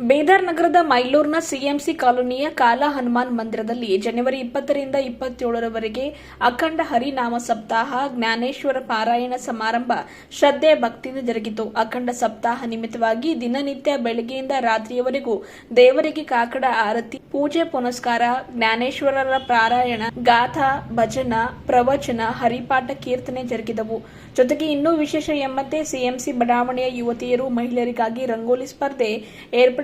ಬೇದರ್ ನಗರದ ಮೈಲೂರ್ನ ಸಿಎಂಸಿ ಕಾಲೋನಿಯ ಕಾಲಾ ಹನುಮಾನ್ ಮಂದಿರದಲ್ಲಿ ಜನವರಿ ಇಪ್ಪತ್ತರಿಂದ ಇಪ್ಪತ್ತೇಳರವರೆಗೆ ಅಖಂಡ ಹರಿನಾಮ ಸಪ್ತಾಹ ಜ್ಞಾನೇಶ್ವರ ಪಾರಾಯಣ ಸಮಾರಂಭ ಶ್ರದ್ಧೆ ಭಕ್ತಿಯಿಂದ ಜರುಗಿತು. ಅಖಂಡ ಸಪ್ತಾಹ ನಿಮಿತ್ತವಾಗಿ ದಿನನಿತ್ಯ ಬೆಳಗ್ಗೆಯಿಂದ ರಾತ್ರಿಯವರೆಗೂ ದೇವರಿಗೆ ಕಾಕಡ ಆರತಿ, ಪೂಜೆ ಪುನಸ್ಕಾರ, ಜ್ಞಾನೇಶ್ವರರ ಪಾರಾಯಣ, ಗಾಥಾ, ಭಜನ, ಪ್ರವಚನ, ಹರಿಪಾಠ, ಕೀರ್ತನೆ ಜರುಗಿದವು. ಜೊತೆಗೆ ಇನ್ನೂ ವಿಶೇಷ ಎಂಬಂತೆ ಸಿಎಂಸಿ ಬಡಾವಣೆಯ ಯುವತಿಯರು ಮಹಿಳೆಯರಿಗಾಗಿ ರಂಗೋಲಿ ಸ್ಪರ್ಧೆ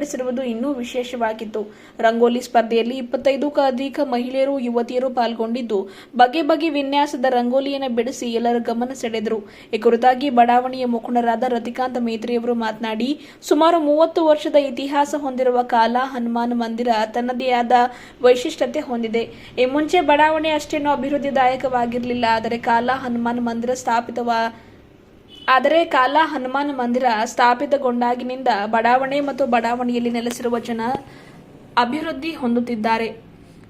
ಏರ್ಪಡಿಸಿರುವುದು ಇನ್ನೂ ವಿಶೇಷವಾಗಿತ್ತು. ರಂಗೋಲಿ ಸ್ಪರ್ಧೆಯಲ್ಲಿ ಇಪ್ಪತ್ತೈದಕ್ಕೂ ಅಧಿಕ ಮಹಿಳೆಯರು, ಯುವತಿಯರು ಪಾಲ್ಗೊಂಡಿದ್ದು. ಬಗೆ ಬಗೆ ವಿನ್ಯಾಸದ ರಂಗೋಲಿಯನ್ನು ಬಿಡಿಸಿ ಎಲ್ಲರ ಗಮನ ಸೆಳೆದರು. ಈ ಕುರಿತಾಗಿ ಬಡಾವಣೆಯ ಮುಖಂಡರಾದ ರತಿಕಾಂತ್ ಮೇತ್ರಿಯವರು ಮಾತನಾಡಿ, ಸುಮಾರು ಮೂವತ್ತು ವರ್ಷದ ಇತಿಹಾಸ ಹೊಂದಿರುವ ಕಾಲ ಹನುಮಾನ್ ಮಂದಿರ ತನ್ನದೇ ಆದ ವೈಶಿಷ್ಟ್ಯತೆ ಹೊಂದಿದೆ. ಈ ಮುಂಚೆ ಬಡಾವಣೆ ಅಷ್ಟೇನೂ ಅಭಿವೃದ್ಧಿದಾಯಕವಾಗಿರಲಿಲ್ಲ, ಆದರೆ ಕಾಲ ಹನುಮಾನ್ ಮಂದಿರ ಸ್ಥಾಪಿತವ ಆದರೆ ಕಾಲ ಹನುಮಾನ್ ಮಂದಿರ ಸ್ಥಾಪಿತಗೊಂಡಾಗಿನಿಂದ ಬಡಾವಣೆ ಮತ್ತು ಬಡಾವಣೆಯಲ್ಲಿ ನೆಲೆಸಿರುವ ಜನ ಅಭಿವೃದ್ಧಿ ಹೊಂದುತ್ತಿದ್ದಾರೆ.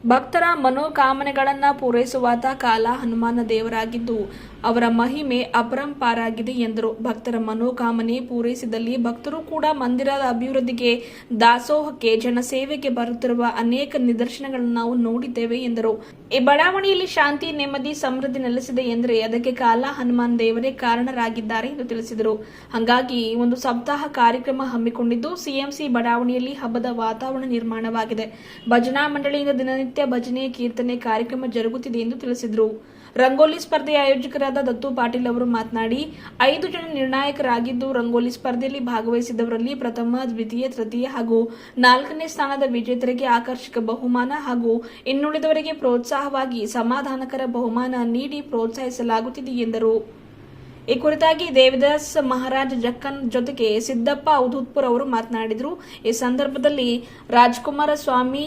ಭಕ್ತರ ಮನೋಕಾಮನೆಗಳನ್ನು ಪೂರೈಸುವಾತ ಕಾಲ ಹನುಮಾನ ದೇವರಾಗಿದ್ದು, ಅವರ ಮಹಿಮೆ ಅಪರಂಪಾರಾಗಿದೆ ಎಂದರು. ಭಕ್ತರ ಮನೋಕಾಮನೆ ಪೂರೈಸಿದಲ್ಲಿ ಭಕ್ತರು ಕೂಡ ಮಂದಿರದ ಅಭಿವೃದ್ಧಿಗೆ, ದಾಸೋಹಕ್ಕೆ, ಜನಸೇವೆಗೆ ಬರುತ್ತಿರುವ ಅನೇಕ ನಿದರ್ಶನಗಳನ್ನು ನಾವು ನೋಡಿದ್ದೇವೆ ಎಂದರು. ಈ ಬಡಾವಣೆಯಲ್ಲಿ ಶಾಂತಿ, ನೆಮ್ಮದಿ, ಸಮೃದ್ಧಿ ನೆಲೆಸಿದೆ ಎಂದರೆ ಅದಕ್ಕೆ ಕಾಲ ಹನುಮಾನ್ ದೇವರೇ ಕಾರಣರಾಗಿದ್ದಾರೆ ಎಂದು ತಿಳಿಸಿದರು. ಹಾಗಾಗಿ ಒಂದು ಸಪ್ತಾಹ ಕಾರ್ಯಕ್ರಮ ಹಮ್ಮಿಕೊಂಡಿದ್ದು ಸಿಎಂಸಿ ಬಡಾವಣೆಯಲ್ಲಿ ಹಬ್ಬದ ವಾತಾವರಣ ನಿರ್ಮಾಣವಾಗಿದೆ. ಭಜನಾ ಮಂಡಳಿಯಿಂದ ದಿನನಿತ್ಯ ಭಜನೆ ಕೀರ್ತನೆ ಕಾರ್ಯಕ್ರಮ ಜರುಗುತ್ತಿದೆ ಎಂದು ತಿಳಿಸಿದರು. ರಂಗೋಲಿ ಸ್ಪರ್ಧೆಯ ಆಯೋಜಕರಾದ ದತ್ತು ಪಾಟೀಲ್ ಅವರು ಮಾತನಾಡಿ, ಐದು ಜನ ನಿರ್ಣಾಯಕರಾಗಿದ್ದು ರಂಗೋಲಿ ಸ್ಪರ್ಧೆಯಲ್ಲಿ ಭಾಗವಹಿಸಿದವರಲ್ಲಿ ಪ್ರಥಮ, ದ್ವಿತೀಯ, ತೃತೀಯ ಹಾಗೂ ನಾಲ್ಕನೇ ಸ್ಥಾನದ ವಿಜೇತರಿಗೆ ಆಕರ್ಷಕ ಬಹುಮಾನ ಹಾಗೂ ಇನ್ನುಳಿದವರಿಗೆ ಪ್ರೋತ್ಸಾಹವಾಗಿ ಸಮಾಧಾನಕರ ಬಹುಮಾನ ನೀಡಿ ಪ್ರೋತ್ಸಾಹಿಸಲಾಗುತ್ತಿದೆ ಎಂದರು. ಈ ಕುರಿತಾಗಿ ದೇವದಾಸ್ ಮಹಾರಾಜ್ ಜಕ್ಕನ್ ಜೊತೆಗೆ ಸಿದ್ದಪ್ಪ ಔಧೂತ್ಪುರ್ ಅವರು ಮಾತನಾಡಿದರು. ಈ ಸಂದರ್ಭದಲ್ಲಿ ರಾಜ್ಕುಮಾರ ಸ್ವಾಮಿ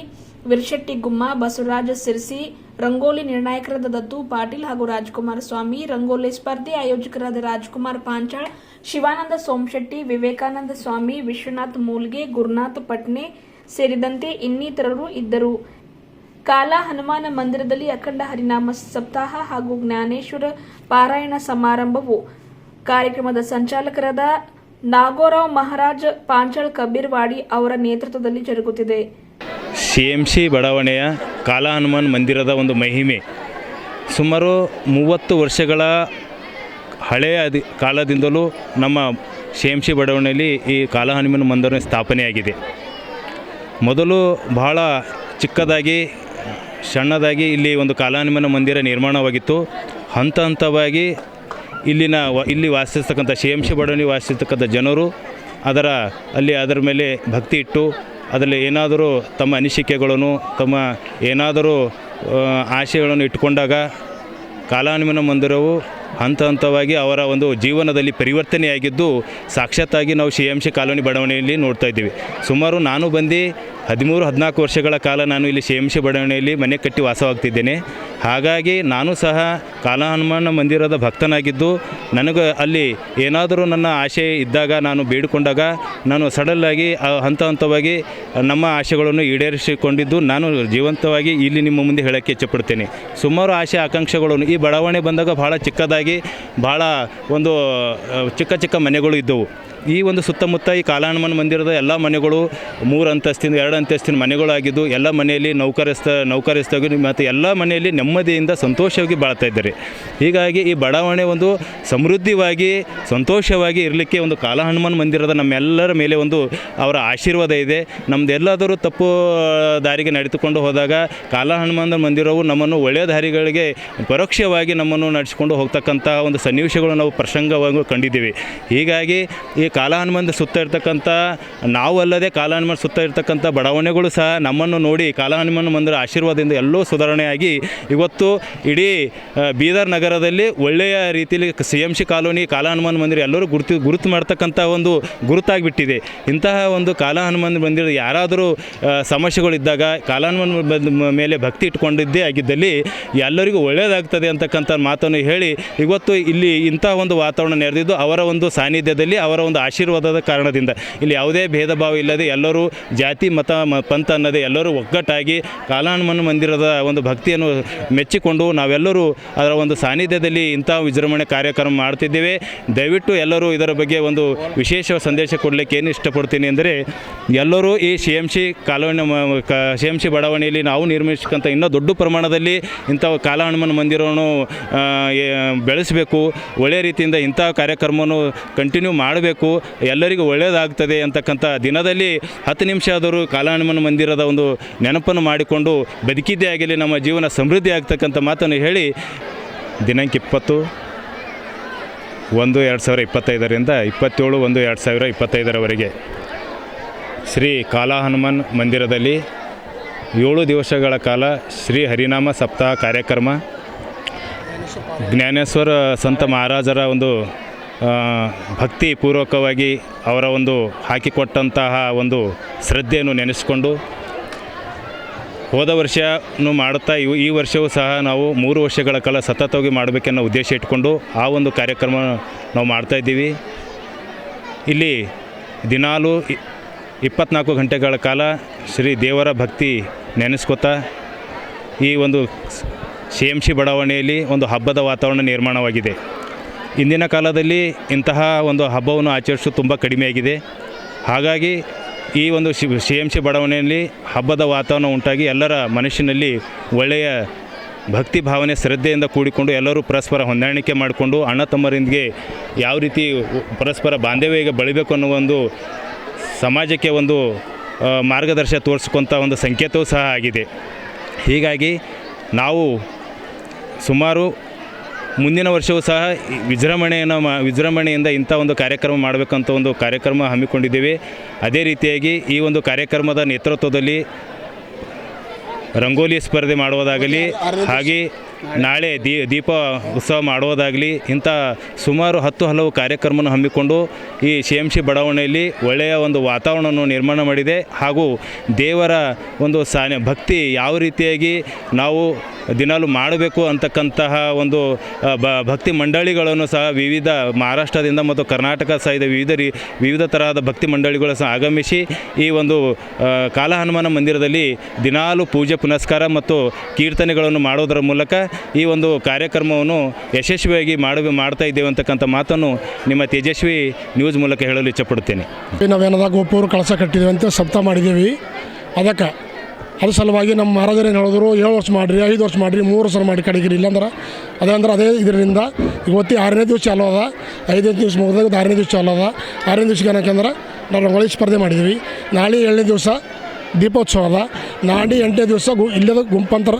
ವಿರ್ಶೆಟ್ಟಿ ಗುಮ್ಮ ಬಸವರಾಜ ಸಿರ್ಸಿ, ರಂಗೋಲಿ ನಿರ್ಣಾಯಕರಾದ ದತ್ತು ಪಾಟೀಲ್ ಹಾಗೂ ರಾಜ್ಕುಮಾರ್ ಸ್ವಾಮಿ, ರಂಗೋಲಿ ಸ್ಪರ್ಧೆ ಆಯೋಜಕರಾದ ರಾಜ್ಕುಮಾರ್ ಪಾಂಚಾಳ್, ಶಿವಾನಂದ ಸೋಮಶೆಟ್ಟಿ, ವಿವೇಕಾನಂದ ಸ್ವಾಮಿ, ವಿಶ್ವನಾಥ್ ಮೂಲ್ಗೆ, ಗುರುನಾಥ್ ಪಟ್ನೆ ಸೇರಿದಂತೆ ಇನ್ನಿತರರು ಇದ್ದರು. ಕಾಲ ಹನುಮಾನ ಮಂದಿರದಲ್ಲಿ ಅಖಂಡ ಹರಿನಾಮ ಸಪ್ತಾಹ ಹಾಗೂ ಜ್ಞಾನೇಶ್ವರ ಪಾರಾಯಣ ಸಮಾರಂಭವು. ಕಾರ್ಯಕ್ರಮದ ಸಂಚಾಲಕರಾದ ನಾಗೋರಾವ್ ಮಹಾರಾಜ್, ಪಾಂಚಾಳ್ ಕಬೀರ್ವಾಡಿ ಅವರ ನೇತೃತ್ವದಲ್ಲಿ ಜರುಗುತ್ತಿದೆ. ಸಿ ಎಂ ಸಿ ಬಡಾವಣೆಯ ಕಾಲಹನುಮಾನ್ ಮಂದಿರದ ಒಂದು ಮಹಿಮೆ. ಸುಮಾರು ಮೂವತ್ತು ವರ್ಷಗಳ ಹಳೆಯ ಅದಿ ಕಾಲದಿಂದಲೂ ನಮ್ಮ ಸಿ ಎಂ ಸಿ ಬಡಾವಣೆಯಲ್ಲಿ ಈ ಕಾಲಹನುಮಾನ್ ಮಂದಿರ ಸ್ಥಾಪನೆಯಾಗಿದೆ. ಮೊದಲು ಬಹಳ ಚಿಕ್ಕದಾಗಿ, ಸಣ್ಣದಾಗಿ ಇಲ್ಲಿ ಒಂದು ಕಾಲಹನುಮಾನ ಮಂದಿರ ನಿರ್ಮಾಣವಾಗಿತ್ತು. ಹಂತ ಹಂತವಾಗಿ ಇಲ್ಲಿನ ಇಲ್ಲಿ ವಾಸಿಸ್ತಕ್ಕಂಥ, ಸಿ ಎಂ ಸಿ ಬಡಾವಣೆ ವಾಸಿಸ್ತಕ್ಕಂಥ ಜನರು ಅದರ ಅಲ್ಲಿ ಅದರ ಮೇಲೆ ಭಕ್ತಿ ಇಟ್ಟು ಅದರಲ್ಲಿ ಏನಾದರೂ ತಮ್ಮ ಅನಿಸಿಕೆಗಳನ್ನು, ತಮ್ಮ ಏನಾದರೂ ಆಶಯಗಳನ್ನು ಇಟ್ಟುಕೊಂಡಾಗ ಕಾಲಾನುಮನ ಮಂದಿರವು ಹಂತ ಹಂತವಾಗಿ ಅವರ ಒಂದು ಜೀವನದಲ್ಲಿ ಪರಿವರ್ತನೆಯಾಗಿದ್ದು, ಸಾಕ್ಷಾತ್ತಾಗಿ ನಾವು ಸಿ ಎಂ ಸಿ ಕಾಲೋನಿ ಬಡಾವಣೆಯಲ್ಲಿ ನೋಡ್ತಾ ಇದ್ದೀವಿ. ಸುಮಾರು ನಾನು ಬಂದು ಹದಿಮೂರು, ಹದಿನಾಲ್ಕು ವರ್ಷಗಳ ಕಾಲ ನಾನು ಇಲ್ಲಿ ಸಿ ಬಡಾವಣೆಯಲ್ಲಿ ಮನೆ ಕಟ್ಟಿ ವಾಸವಾಗ್ತಿದ್ದೇನೆ. ಹಾಗಾಗಿ ನಾನು ಸಹ ಕಾಲಹನುಮಾನ ಮಂದಿರದ ಭಕ್ತನಾಗಿದ್ದು, ನನಗೆ ಅಲ್ಲಿ ಏನಾದರೂ ನನ್ನ ಆಶೆ ಇದ್ದಾಗ ನಾನು ಬೇಡಿಕೊಂಡಾಗ ನಾನು ಸಡಲ್ಲಾಗಿ ಹಂತ ಹಂತವಾಗಿ ನಮ್ಮ ಆಶೆಗಳನ್ನು ಈಡೇರಿಸಿಕೊಂಡಿದ್ದು, ನಾನು ಜೀವಂತವಾಗಿ ಇಲ್ಲಿ ನಿಮ್ಮ ಮುಂದೆ ಹೇಳೋಕ್ಕೆ ಇಚ್ಛಪಡ್ತೇನೆ ಸುಮಾರು ಆಶೆ ಆಕಾಂಕ್ಷೆಗಳನ್ನು ಈ ಬಡಾವಣೆ ಬಂದಾಗ ಭಾಳ ಚಿಕ್ಕದಾಗಿ ಭಾಳ ಒಂದು, ಚಿಕ್ಕ ಚಿಕ್ಕ ಮನೆಗಳು ಇದ್ದವು. ಈ ಒಂದು ಸುತ್ತಮುತ್ತ ಈ ಕಾಲಾನುಮನ್ ಮಂದಿರದ ಎಲ್ಲ ಮನೆಗಳು ಮೂರು ಅಂತಸ್ತಿನ ಎರಡು ಅಂತಸ್ತಿನ ಮನೆಗಳಾಗಿದ್ದು, ಎಲ್ಲ ಮನೆಯಲ್ಲಿ ನೌಕರಸ್ಥ, ನೌಕರಸ್ಥರು ಮತ್ತು ಎಲ್ಲ ಮನೆಯಲ್ಲಿ ನೆಮ್ಮದಿಯಿಂದ ಸಂತೋಷವಾಗಿ ಬಾಳ್ತಾ ಇದ್ದಾರೆ. ಹೀಗಾಗಿ ಈ ಬಡಾವಣೆ ಒಂದು ಸಮೃದ್ಧಿವಾಗಿ, ಸಂತೋಷವಾಗಿ ಇರಲಿಕ್ಕೆ ಒಂದು ಕಾಲಹನುಮನ್ ಮಂದಿರದ ನಮ್ಮೆಲ್ಲರ ಮೇಲೆ ಒಂದು ಅವರ ಆಶೀರ್ವಾದ ಇದೆ. ನಮ್ಮದೆಲ್ಲಾದರೂ ತಪ್ಪು ದಾರಿಗೆ ನಡೆದುಕೊಂಡು ಹೋದಾಗ ಕಾಲ ಹನುಮಾನ್ ಮಂದಿರವು ನಮ್ಮನ್ನು ಒಳ್ಳೆಯ ದಾರಿಗಳಿಗೆ ಪರೋಕ್ಷವಾಗಿ ನಮ್ಮನ್ನು ನಡೆಸಿಕೊಂಡು ಹೋಗ್ತಕ್ಕಂತಹ ಒಂದು ಸನ್ನಿವೇಶಗಳು ನಾವು ಪ್ರಸಂಗವಾಗಿ ಕಂಡಿದ್ದೀವಿ. ಹೀಗಾಗಿ ಈ ಕಾಲ ಹನುಮಾನ್ ಸುತ್ತ ಇರ್ತಕ್ಕಂಥ ನಾವು ಅಲ್ಲದೆ ಕಾಲಹನುಮಾನ ಸುತ್ತ ಇರ್ತಕ್ಕಂಥ ಬಡಾವಣೆಗಳು ಸಹ ನಮ್ಮನ್ನು ನೋಡಿ ಕಾಲಹನುಮನ ಮಂದಿರ ಆಶೀರ್ವಾದದಿಂದ ಎಲ್ಲೋ ಸುಧಾರಣೆಯಾಗಿ ಇವತ್ತು ಇಡೀ ಬೀದರ್ ನಗರದಲ್ಲಿ ಒಳ್ಳೆಯ ರೀತಿಯಲ್ಲಿ C M C colony Kala Hanuman ಮಂದಿರ ಎಲ್ಲರೂ ಗುರುತು ಗುರುತು ಮಾಡ್ತಕ್ಕಂಥ ಒಂದು ಗುರುತಾಗಿಬಿಟ್ಟಿದೆ. ಇಂತಹ ಒಂದು ಕಾಲಹನುಮನ್ ಮಂದಿರ ಯಾರಾದರೂ ಸಮಸ್ಯೆಗಳಿದ್ದಾಗ ಕಾಲಹನುಮನ್ ಮೇಲೆ ಭಕ್ತಿ ಇಟ್ಕೊಂಡಿದ್ದೇ ಆಗಿದ್ದಲ್ಲಿ ಎಲ್ಲರಿಗೂ ಒಳ್ಳೆಯದಾಗ್ತದೆ ಅಂತಕ್ಕಂಥ ಮಾತನ್ನು ಹೇಳಿ, ಇವತ್ತು ಇಲ್ಲಿ ಇಂತಹ ಒಂದು ವಾತಾವರಣ ನೆರೆದಿದ್ದು ಅವರ ಒಂದು ಸಾನ್ನಿಧ್ಯದಲ್ಲಿ ಅವರ ಒಂದು ಆಶೀರ್ವಾದದ ಕಾರಣದಿಂದ. ಇಲ್ಲಿ ಯಾವುದೇ ಭೇದ ಭಾವ ಇಲ್ಲದೆ ಎಲ್ಲರೂ ಜಾತಿ, ಮತ ಪಂಥ ಅನ್ನದೇ ಎಲ್ಲರೂ ಒಗ್ಗಟ್ಟಾಗಿ ಕಾಲಾನುಮನ್ ಮಂದಿರದ ಒಂದು ಭಕ್ತಿಯನ್ನು ಮೆಚ್ಚಿಕೊಂಡು ನಾವೆಲ್ಲರೂ ಅದರ ಒಂದು ಸಾನ್ನಿಧ್ಯದಲ್ಲಿ ಇಂಥ ವಿಜೃಂಭಣೆ ಕಾರ್ಯಕ್ರಮ ಮಾಡ್ತಿದ್ದೇವೆ. ದಯವಿಟ್ಟು ಎಲ್ಲರೂ ಇದರ ಬಗ್ಗೆ ಒಂದು ವಿಶೇಷ ಸಂದೇಶ ಕೊಡಲಿಕ್ಕೆ ಏನು ಇಷ್ಟಪಡ್ತೀನಿ ಅಂದರೆ ಎಲ್ಲರೂ ಈ C M C colony C M C ಬಡಾವಣೆಯಲ್ಲಿ ನಾವು ನಿರ್ಮಿಸ್ಕಂತ ಇನ್ನೂ ದೊಡ್ಡ ಪ್ರಮಾಣದಲ್ಲಿ ಇಂಥ ಕಾಲ ಹನುಮನ ಮಂದಿರವನ್ನು ಬೆಳೆಸಬೇಕು. ಒಳ್ಳೆಯ ರೀತಿಯಿಂದ ಇಂಥ ಕಾರ್ಯಕ್ರಮವನ್ನು ಕಂಟಿನ್ಯೂ ಮಾಡಬೇಕು. ಎಲ್ಲರಿಗೂ ಒಳ್ಳೆಯದಾಗ್ತದೆ ಅಂತಕ್ಕಂಥ ದಿನದಲ್ಲಿ ಹತ್ತು ನಿಮಿಷ ಆದರೂ ಕಾಲ ಹನುಮನ ಮಂದಿರದ ಒಂದು ನೆನಪನ್ನು ಮಾಡಿಕೊಂಡು ಬದುಕಿದ್ದೇ ಆಗಲಿ ನಮ್ಮ ಜೀವನ ಸಮೃದ್ಧಿ ಆಗ್ತಕ್ಕಂಥ ಮಾತನ್ನು ಹೇಳಿ ದಿನಾಂಕ ಇಪ್ಪತ್ತು, ಒಂದು ಎರಡು ಸಾವಿರ ಇಪ್ಪತ್ತೈದರಿಂದ ಇಪ್ಪತ್ತೇಳು, ಒಂದು ಎರಡು ಸಾವಿರ ಇಪ್ಪತ್ತೈದರವರೆಗೆ ಶ್ರೀ ಕಾಲಾ ಹನುಮಾನ್ ಮಂದಿರದಲ್ಲಿ ಏಳು ದಿವಸಗಳ ಕಾಲ ಶ್ರೀ ಹರಿನಾಮ ಸಪ್ತಾಹ ಕಾರ್ಯಕ್ರಮ. ಜ್ಞಾನೇಶ್ವರ ಸಂತ ಮಹಾರಾಜರ ಒಂದು ಭಕ್ತಿಪೂರ್ವಕವಾಗಿ ಅವರ ಒಂದು ಹಾಕಿಕೊಟ್ಟಂತಹ ಒಂದು ಶ್ರದ್ಧೆಯನ್ನು ನೆನೆಸಿಕೊಂಡು ಹೋದ ವರ್ಷನು ಮಾಡುತ್ತಾ ಇವು ಈ ವರ್ಷವೂ ಸಹ ನಾವು ಮೂರು ವರ್ಷಗಳ ಕಾಲ ಸತತವಾಗಿ ಮಾಡಬೇಕೆನ್ನೋ ಉದ್ದೇಶ ಇಟ್ಕೊಂಡು ಆ ಒಂದು ಕಾರ್ಯಕ್ರಮ ನಾವು ಮಾಡ್ತಾ ಇದ್ದೀವಿ. ಇಲ್ಲಿ ದಿನಾಲು ಇಪ್ಪತ್ನಾಲ್ಕು ಗಂಟೆಗಳ ಕಾಲ ಶ್ರೀ ದೇವರ ಭಕ್ತಿ ನೆನೆಸ್ಕೊತಾ, ಈ ಒಂದು ಸಿ ಎಂ ಸಿ ಬಡಾವಣೆಯಲ್ಲಿ ಒಂದು ಹಬ್ಬದ ವಾತಾವರಣ ನಿರ್ಮಾಣವಾಗಿದೆ. ಇಂದಿನ ಕಾಲದಲ್ಲಿ ಇಂತಹ ಒಂದು ಹಬ್ಬವನ್ನು ಆಚರಿಸೋದು ತುಂಬ ಕಡಿಮೆಯಾಗಿದೆ. ಹಾಗಾಗಿ ಈ ಒಂದು ಶಿ ಸಿ ಎಂ ಸಿ ಬಡಾವಣೆಯಲ್ಲಿ ಹಬ್ಬದ ವಾತಾವರಣ ಉಂಟಾಗಿ ಎಲ್ಲರ ಮನಸ್ಸಿನಲ್ಲಿ ಒಳ್ಳೆಯ ಭಕ್ತಿ ಭಾವನೆ, ಶ್ರದ್ಧೆಯಿಂದ ಕೂಡಿಕೊಂಡು ಎಲ್ಲರೂ ಪರಸ್ಪರ ಹೊಂದಾಣಿಕೆ ಮಾಡಿಕೊಂಡು ಅಣ್ಣ ತಮ್ಮರಿಂದಿಗೆ ಯಾವ ರೀತಿ ಪರಸ್ಪರ ಬಾಂಧವ್ಯ ಈಗ ಬೆಳಿಬೇಕು ಅನ್ನೋ ಒಂದು ಸಮಾಜಕ್ಕೆ ಒಂದು ಮಾರ್ಗದರ್ಶ ತೋರಿಸ್ಕೊಂಥ ಒಂದು ಸಂಕೇತವೂ ಸಹ ಆಗಿದೆ. ಹೀಗಾಗಿ ನಾವು ಸುಮಾರು ಮುಂದಿನ ವರ್ಷವೂ ಸಹ ವಿಜೃಂಭಣೆಯನ್ನು ಮಾ ವಿಜೃಂಭಣೆಯಿಂದ ಇಂಥ ಒಂದು ಕಾರ್ಯಕ್ರಮ ಮಾಡಬೇಕಂತ ಒಂದು ಕಾರ್ಯಕ್ರಮ ಹಮ್ಮಿಕೊಂಡಿದ್ದೇವೆ. ಅದೇ ರೀತಿಯಾಗಿ ಈ ಒಂದು ಕಾರ್ಯಕ್ರಮದ ನೇತೃತ್ವದಲ್ಲಿ ರಂಗೋಲಿ ಸ್ಪರ್ಧೆ ಮಾಡುವುದಾಗಲಿ ಹಾಗೆ ನಾಳೆ ದೀ ದೀಪ ಉತ್ಸವ ಮಾಡುವುದಾಗಲಿ ಇಂಥ ಸುಮಾರು ಹತ್ತು ಹಲವು ಕಾರ್ಯಕ್ರಮವನ್ನು ಹಮ್ಮಿಕೊಂಡು ಈ ಸಿ ಎಂ ಸಿ ಬಡಾವಣೆಯಲ್ಲಿ ಒಳ್ಳೆಯ ಒಂದು ವಾತಾವರಣವನ್ನು ನಿರ್ಮಾಣ ಮಾಡಿದೆ ಹಾಗೂ ದೇವರ ಒಂದು ಸಾನೆ ಭಕ್ತಿ ಯಾವ ರೀತಿಯಾಗಿ ನಾವು ದಿನಾಲು ಮಾಡಬೇಕು ಅಂತಕ್ಕಂತಹ ಒಂದು ಭಕ್ತಿ ಮಂಡಳಿಗಳನ್ನು ಸಹ ವಿವಿಧ ಮಹಾರಾಷ್ಟ್ರದಿಂದ ಮತ್ತು ಕರ್ನಾಟಕ ಸಹಿತ ವಿವಿಧ ರೀ, ವಿವಿಧ ತರಹದ ಭಕ್ತಿ ಮಂಡಳಿಗಳು ಸಹ ಆಗಮಿಸಿ ಈ ಒಂದು ಕಾಲಹನುಮಾನ ಕಾಲ ಹನುಮಾನ ಮಂದಿರದಲ್ಲಿ ದಿನಾಲು ಪೂಜೆ ಪುನಸ್ಕಾರ ಮತ್ತು ಕೀರ್ತನೆಗಳನ್ನು ಮಾಡೋದರ ಮೂಲಕ ಈ ಒಂದು ಕಾರ್ಯಕ್ರಮವನ್ನು ಯಶಸ್ವಿಯಾಗಿ ಮಾಡ ಮಾಡ್ತಾ ಇದ್ದೇವೆ ಅಂತಕ್ಕಂಥ ಮಾತನ್ನು ನಿಮ್ಮ ತೇಜಸ್ವಿ ನ್ಯೂಸ್ ಮೂಲಕ ಹೇಳಲು ಇಚ್ಛಪಡುತ್ತೇನೆ. ನಾವೇನದ ಗೋಪೂರು ಕಳಸ ಕಟ್ಟಿದ್ದೀವಿ ಅಂತ ಸಪ್ತ ಮಾಡಿದ್ದೀವಿ. ಅದಕ್ಕೆ ಅದ್ರ ಸಲುವಾಗಿ ನಮ್ಮ ಮಹಾರಾಜರು ಏನು ಹೇಳಿದ್ರು ಏಳು ವರ್ಷ ಮಾಡಿರಿ, ಐದು ವರ್ಷ ಮಾಡಿರಿ, ಮೂರು ವರ್ಷ ಮಾಡಿ ಕಡೆಗಿರಿ. ಇಲ್ಲಾಂದ್ರೆ ಅದೇ ಅಂದ್ರೆ ಅದೇ ಇದರಿಂದ ಇವತ್ತು ಆರನೇ ದಿವಸ ಚಾಲು ಅದ. ಐದನೇ ದಿವಸ ಮುಗಿದಾಗ ಆರನೇ ದಿವಸ ಚಾಲು ಅದ. ಆರನೇ ದಿವಸಕ್ಕೆ ಏನಕ್ಕಂದ್ರೆ ನಾವು ರಂಗೋಳಿ ಸ್ಪರ್ಧೆ ಮಾಡಿದ್ವಿ ನಾಳೆ ಏಳನೇ ದಿವಸ ದೀಪೋತ್ಸವ ಅದ. ನಾಡಿ ಎಂಟನೇ ದಿವಸ ಗು ಇಲ್ಲದ ಗುಂಪಂತರ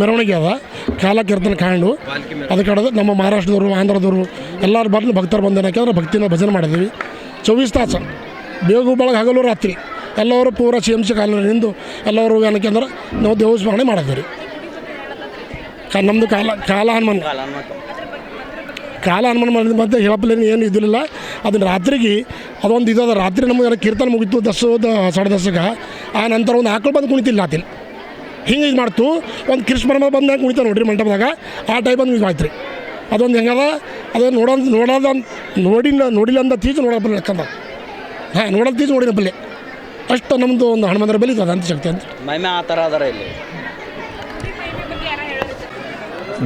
ಮೆರವಣಿಗೆ ಅದ. ಕಾಲ ಕೀರ್ತನ ಕಾಂಡು. ಅದಕ್ಕೆ ನಮ್ಮ ಮಹಾರಾಷ್ಟ್ರದವರು, ಆಂಧ್ರದವರು, ಎಲ್ಲರೂ ಬಂದು ಭಕ್ತರು ಬಂದು ಯಾಕೆಂದ್ರೆ ಭಕ್ತಿನ ಭಜನೆ ಮಾಡಿದ್ವಿ. ಚೌವೀಸ್ ತಾಸು. ಬೇಗ ಬೆಳಗ್ಗೆ ಹಗಲು ರಾತ್ರಿ. ಎಲ್ಲರೂ ಪೂರ ಸಿ ಎಂ ಸಿ ಕಾಲ ನಿಂದು ಎಲ್ಲರೂ ಏನಕ್ಕೆ ಅಂದ್ರೆ ನಾವು ದೇವ ಸ್ಮರಣೆ ಮಾಡಿದ್ವಿ. ರೀ ನಮ್ಮದು ಕಾಲ ಕಾಲ ಹನುಮಾನ್. ಕಾಲ ಹನುಮಾನ್ ಮಾಡಿದ ಮತ್ತೆ ಹೇಳಪ್ಪಲೇನು ಏನು ಇದಿಲ್ಲ. ಅದನ್ನ ರಾತ್ರಿಗೆ, ಅದೊಂದು ಇದಾದ ರಾತ್ರಿ ನಮಗೆ ಕೀರ್ತನ ಮುಗಿತು ದಸ ಸಾಡೆ ದಸಕ್ಕೆ ಆ ನಂತರ ಒಂದು ಆಕಳು ಬಂದು ಕುಣಿತಿಲ್ಲ ಆತಿಲ್ಲ ಹಿಂಗೆ ಇದು ಮಾಡ್ತು. ಒಂದು ಕೃಷ್ಣ ಬಂದಾಗ ಕುಣಿತ ನೋಡ್ರಿ ಮಂಟಪದಾಗ. ಆ ಟೈಪ್ ಒಂದು ಇದು ಆಯ್ತು ರೀ ಅದೊಂದು ಹೆಂಗದ ಅದು? ನೋಡೋದು, ನೋಡೋದ ನೋಡಿ ನೋಡಿಲ್ಲ ಅಂದ ತೀಜು ನೋಡಪ್ಪ ಲೆಕ್ಕಂದ. ಹಾಂ, ನೋಡೋದು ತೀಜು ನೋಡಿನ ಬಲ್ಲೆ. ಅಷ್ಟು ನಮ್ಮದು ಒಂದು ಹನುಮಂತರ ಬೆಲೆ ಇದೆ ಅಂತ ಶಕ್ತಿ ಅಂತ. ಮೈಮೆ ಆ ಥರ ಅದರ ಇಲ್ಲಿ.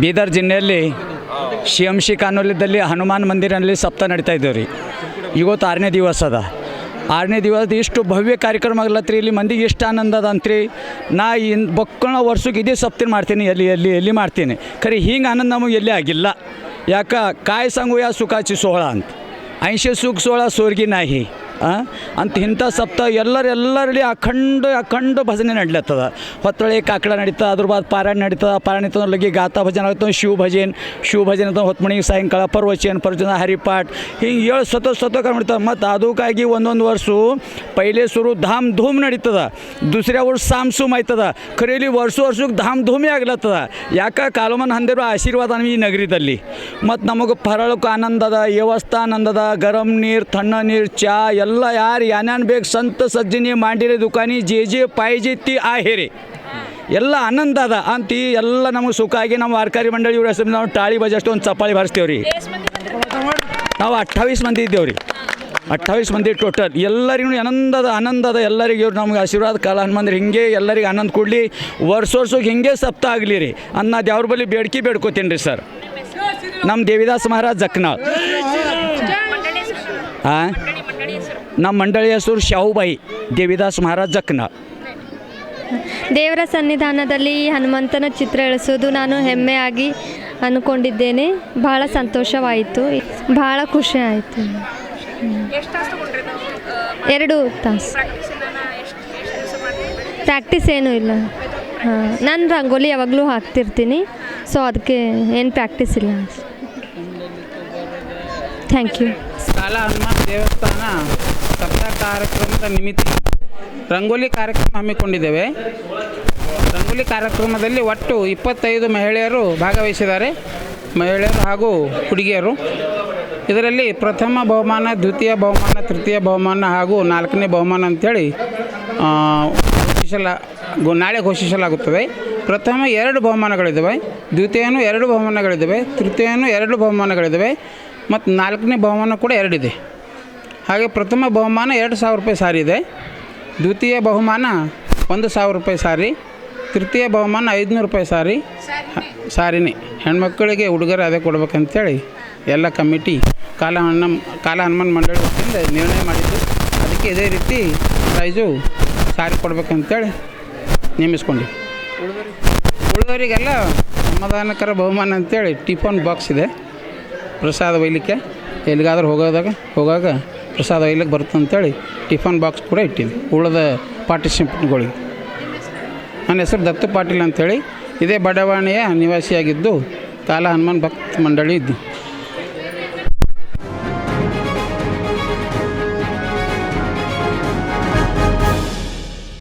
ಬೀದರ್ ಜಿಲ್ಲೆಯಲ್ಲಿ ಶಿ ಎಂ ಶಿ ಕಾನೂಲಿದ್ದಲ್ಲಿ ಹನುಮಾನ್ ಮಂದಿರಲ್ಲಿ ಸಪ್ತ ನಡೀತಾ ಇದ್ದೇವೆ ರೀ ಇವತ್ತು ಆರನೇ ದಿವಸ ಅದ. ಆರನೇ ದಿವಸ ಇಷ್ಟು ಭವ್ಯ ಕಾರ್ಯಕ್ರಮ ಆಗ್ಲತ್ರಿ ಇಲ್ಲಿ ಮಂದಿಗೆ ಎಷ್ಟು ಆನಂದ ಅದ ಅಂತ್ರಿ ನಾ ಇನ್ ಬಕ್ಕಣ ವರ್ಷಕ್ಕೆ ಇದೇ ಸಪ್ತಿನ ಮಾಡ್ತೀನಿ, ಎಲ್ಲಿ ಎಲ್ಲಿ ಎಲ್ಲಿ ಮಾಡ್ತೀನಿ. ಖರೆ, ಹಿಂಗೆ ಆನಂದ ನಮಗೆ ಎಲ್ಲಿ ಆಗಿಲ್ಲ. ಯಾಕ, ಕಾಯ್ ಯಾ ಸುಖಾಚಿ ಸೋಹಳ ಅಂತ. ಐಂಶೆ ಸುಖ ಸೋಹಳ ಸೋರ್ಗಿ ಆ? ಅಂತ ಇಂಥ ಸಪ್ತ ಎಲ್ಲರೂ ಎಲ್ಲರಲ್ಲಿ ಅಖಂಡ ಅಖಂಡ ಭಜನೆ ನಡ್ಲತ್ತದ. ಹೊತ್ತೊಳೆ ಕಾಕಡ ನಡೀತದ ಅದ್ರ ಬಾದ್ ಪಾರಾಯಣ ನಡೀತದ ಪಾರಾಯಣ ಇತ್ತಂದ್ರೆ ಲಗಿ ಗಾತಾ ಭಜನೆ ಆಗ್ತದೆ ಶಿವ ಭಜನ್, ಶಿವ ಭಜನೆ ಅಂತ ಹೊತ್ತು ಮಣಿಗೆ ಸಾಯಂಕಾಲ ಪರ್ವಚನ ಪರ್ವಚನ ಹರಿಪಾಠ್, ಹಿಂಗೆ ಏಳು ಸತ ಸತ ನಡೀತದೆ. ಮತ್ತು ಅದಕ್ಕಾಗಿ ಒಂದೊಂದು ವರ್ಷ ಪೈಲೆ ಶುರು ಧಾಮ್ ಧೂಮ್ ನಡೀತದ. ದುಸऱ्या ವರ್ಷ ಸಾಮ್ಸುಮ್ ಆಯ್ತದ. ಖರೇಲಿ ವರ್ಷ ವರ್ಷಕ್ಕೆ ಧಾಮ್ ಧೂಮೇ ಆಗ್ಲತ್ತದ. ಯಾಕೆ ಕಾಲಮನ್ ಹಂದಿರೋ ಆಶೀರ್ವಾದ ನಮ್ಗೆ ಈ ನಗರದಲ್ಲಿ. ಮತ್ತು ನಮಗೆ ಪರಳಕ್ಕೆ ಆನಂದದ ವ್ಯವಸ್ಥಾ ಆನಂದದ ಗರಂ ನೀರು, ತಣ್ಣ ನೀರು, ಚಾ ಎಲ್ಲ ಯಾರು ಏನೇನು ಬೇಕು ಸಂತ ಸಜ್ಜನಿ ಮಾಡಿರಿ ದುಕಾನಿ, ಜೆ ಜೆ ಪಾಯ್ಜೆ ತಿ ಆಹೇರಿ. ಎಲ್ಲ ಆನಂದ ಅದ. ಅಂತ ಎಲ್ಲ ನಮಗೆ ಸುಖ ಆಗಿ ನಮ್ಮ ವಾರ್ಕಾರಿ ಮಂಡಳಿ ಇವ್ರ ಹೆಸರು ನಾವು ಟಾಳಿ ಬಜೆಸ್ಟ್ ಒಂದು ಚಪ್ಪಾಳಿ ಬಾರಿಸ್ತೇವೆ ರೀ ನಾವು ಅಟ್ಟಾವೀಸ್ ಮಂದಿ ಇದ್ದೇವೆ ರೀ ಮಂದಿ ಟೋಟಲ್. ಎಲ್ಲರಿಗೂ ಆನಂದದ ಆನಂದದ ಎಲ್ಲರಿಗೂ ಇವ್ರು ನಮ್ಗೆ ಆಶೀರ್ವಾದ, ಕಾಲ ಹನುಮಂದ್ರೆ ಹಿಂಗೆ ಎಲ್ಲರಿಗೆ ಆನಂದ ಕೊಡಲಿ. ವರ್ಷ ವರ್ಷಕ್ಕೆ ಹಿಂಗೆ ಸಪ್ತ ಆಗಲಿ ರೀ ಅನ್ನ ದೇವ್ರ ಬಳಿ ಬೇಡ್ಕಿ ಬೇಡ್ಕೋತೀನಿ ರೀ ಸರ್. ನಮ್ಮ ದೇವಿದಾಸ್ ಮಹಾರಾಜ್ ಜಕ್ನಾಳ್. ಹಾಂ ನಮ್ಮ ಮಂಡಳಿ ಹೆಸರು ಶಾಹುಬಾಯಿ ದೇವಿದಾಸ್ ಮಹಾರಾಜ್ ಜಕ್ನ ದೇವರ ಸನ್ನಿಧಾನದಲ್ಲಿ ಹನುಮಂತನ ಚಿತ್ರ ಇಳಿಸೋದು ನಾನು ಹೆಮ್ಮೆಯಾಗಿ ಅಂದ್ಕೊಂಡಿದ್ದೇನೆ ಬಹಳ ಸಂತೋಷವಾಯಿತು. ಬಹಳ ಖುಷಿ ಆಯಿತು. ಎರಡು ತಾಸು. ಪ್ರಾಕ್ಟೀಸ್ ಏನೂ ಇಲ್ಲ. ಹಾಂ ನಾನು ರಂಗೋಲಿ ಯಾವಾಗಲೂ ಹಾಕ್ತಿರ್ತೀನಿ. ಸೊ ಅದಕ್ಕೆ ಏನು ಪ್ರಾಕ್ಟೀಸ್ ಇಲ್ಲ. ಥ್ಯಾಂಕ್ ಯು ಸಾಲ ಹನುಮಾನ್ ದೇವಸ್ಥಾನ. ಸಪ್ತಾಹ ಕಾರ್ಯಕ್ರಮದ ನಿಮಿತ್ತ ರಂಗೋಲಿ ಕಾರ್ಯಕ್ರಮ ಹಮ್ಮಿಕೊಂಡಿದ್ದೇವೆ. ರಂಗೋಲಿ ಕಾರ್ಯಕ್ರಮದಲ್ಲಿ ಒಟ್ಟು ಇಪ್ಪತ್ತೈದು ಮಹಿಳೆಯರು ಭಾಗವಹಿಸಿದ್ದಾರೆ. ಮಹಿಳೆಯರು ಹಾಗೂ ಹುಡುಗಿಯರು. ಇದರಲ್ಲಿ ಪ್ರಥಮ ಬಹುಮಾನ, ದ್ವಿತೀಯ ಬಹುಮಾನ, ತೃತೀಯ ಬಹುಮಾನ ಹಾಗೂ ನಾಲ್ಕನೇ ಬಹುಮಾನ ಅಂಥೇಳಿ ಘೋಷಿಸಲ ನಾಳೆ ಘೋಷಿಸಲಾಗುತ್ತದೆ. ಪ್ರಥಮ ಎರಡು ಬಹುಮಾನಗಳಿದ್ದಾವೆ. ದ್ವಿತೀಯನೂ ಎರಡು ಬಹುಮಾನಗಳಿದ್ದಾವೆ. ತೃತೀಯನೂ ಎರಡು ಬಹುಮಾನಗಳಿದ್ದಾವೆ. ಮತ್ತು ನಾಲ್ಕನೇ ಬಹುಮಾನ ಕೂಡ ಎರಡಿದೆ. ಹಾಗೆ ಪ್ರಥಮ ಬಹುಮಾನ ಎರಡು ಸಾವಿರ ರೂಪಾಯಿ ಸಾರಿ ಇದೆ. ದ್ವಿತೀಯ ಬಹುಮಾನ ಒಂದು ಸಾವಿರ ರೂಪಾಯಿ ಸಾರಿ. ತೃತೀಯ ಬಹುಮಾನ ಐದುನೂರು ರೂಪಾಯಿ ಸಾರಿ. ಸಾರಿನೇ. ಹೆಣ್ಮಕ್ಕಳಿಗೆ ಹುಡುಗರು ಅದೇ ಕೊಡ್ಬೇಕಂತೇಳಿ ಎಲ್ಲ ಕಮಿಟಿ ಕಾಲ ಹಣ್ಣ ಕಾಲ ಹನುಮಾನ್ ಮಂಡಳಿ ವತಿಯಿಂದ ನಿರ್ಣಯ ಮಾಡಿದ್ದು. ಅದಕ್ಕೆ ಇದೇ ರೀತಿ ಪ್ರೈಸು ಸಾರಿ ಕೊಡ್ಬೇಕಂತೇಳಿ ನೇಮಿಸ್ಕೊಂಡು. ಉಳಿದವರಿಗೆಲ್ಲ ಸಮಾಧಾನಕರ ಬಹುಮಾನ ಅಂತೇಳಿ ಟಿಫನ್ ಬಾಕ್ಸ್ ಇದೆ. ಪ್ರಸಾದ ಒಯ್ಲಿಕ್ಕೆ ಎಲ್ಲಿಗಾದ್ರೂ ಹೋಗೋದಾಗ ಹೋಗಾಗ ಪ್ರಸಾದ ಒಯ್ಲಿಕ್ಕೆ ಬರುತ್ತೆ ಅಂತೇಳಿ ಟಿಫನ್ ಬಾಕ್ಸ್ ಕೂಡ ಇಟ್ಟಿದ್ವಿ ಉಳಿದ ಪಾರ್ಟಿಸಿಪೆಂಟ್ಗಳಿಗೆ ನನ್ನ ಹೆಸರು ದತ್ತು ಪಾಟೀಲ್ ಅಂಥೇಳಿ ಇದೇ ಬಡಾವಣೆಯ ನಿವಾಸಿಯಾಗಿದ್ದು ಕಾಲ ಹನುಮಾನ್ ಭಕ್ತ ಮಂಡಳಿ ಇದ್ದು